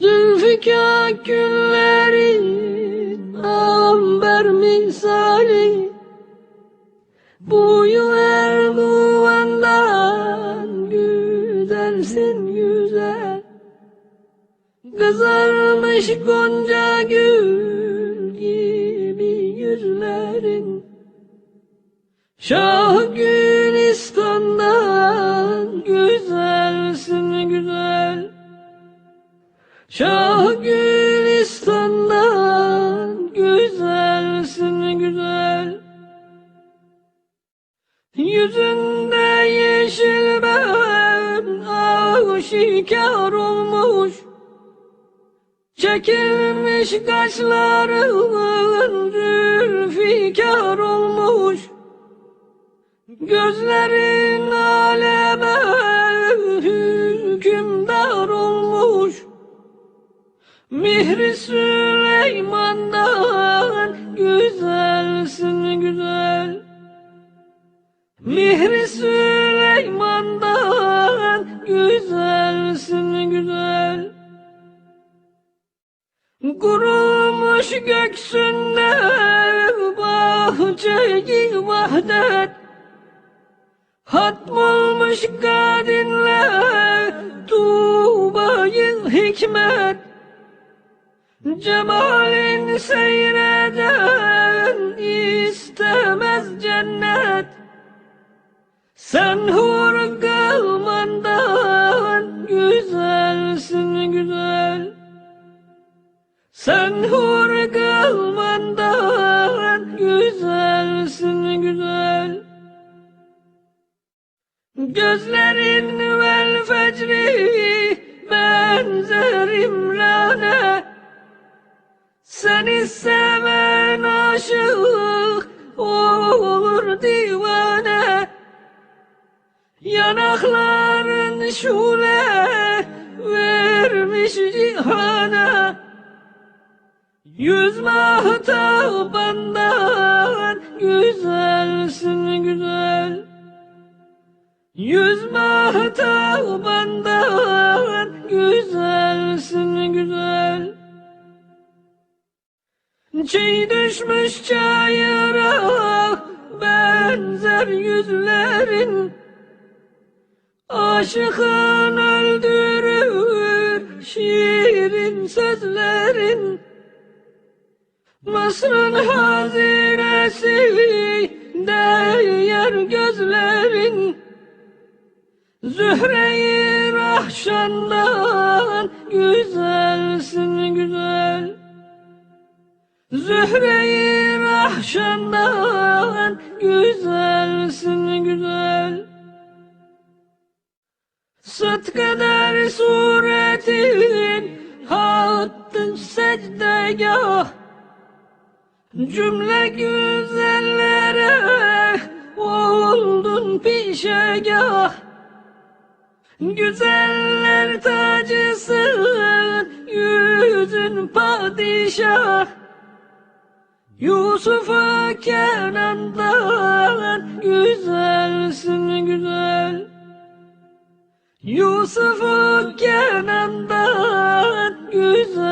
Zülfikar günlerin amber misali Bu yıl Erdoğan'dan güzelsin güzel. Kızarmış gonca gül gibi yüzlerin Şah Gülistan'dan Şah Gülistan'dan güzelsin güzel. Yüzünde yeşil ben aşikar olmuş. Çekilmiş kaşların zülfikar olmuş. Gözlerin aleme Kurulmuş göksünde bahçeyi vahdet. Hatmolmuş kadinle tuğbayı hikmet. Cemalin seyreden istemez cennet. Sen hur Sen hur kılmandan güzelsin güzel. Gözlerin vel fecri benzer imrane Seni seven aşık olur divane. Yanakların şule vermiş cihana Yüz mahtabandan güzelsin güzel. Yüz mahtabandan güzelsin güzel. Çiğ düşmüş çayıra benzer yüzlerin Aşıkın Mısır'ın hazinesi değer gözlerin. Zühre-i Rahşan'dan güzelsin güzel. Zühre-i Rahşan'dan güzelsin güzel. Sıtkıdır suretin hattın secdegah Cümle güzellere oldun pişegah. Güzeller tacısın yüzün padişah. Yusuf'a Kenan'dan güzelsin güzel. Yusuf'u Kenan'dan güzel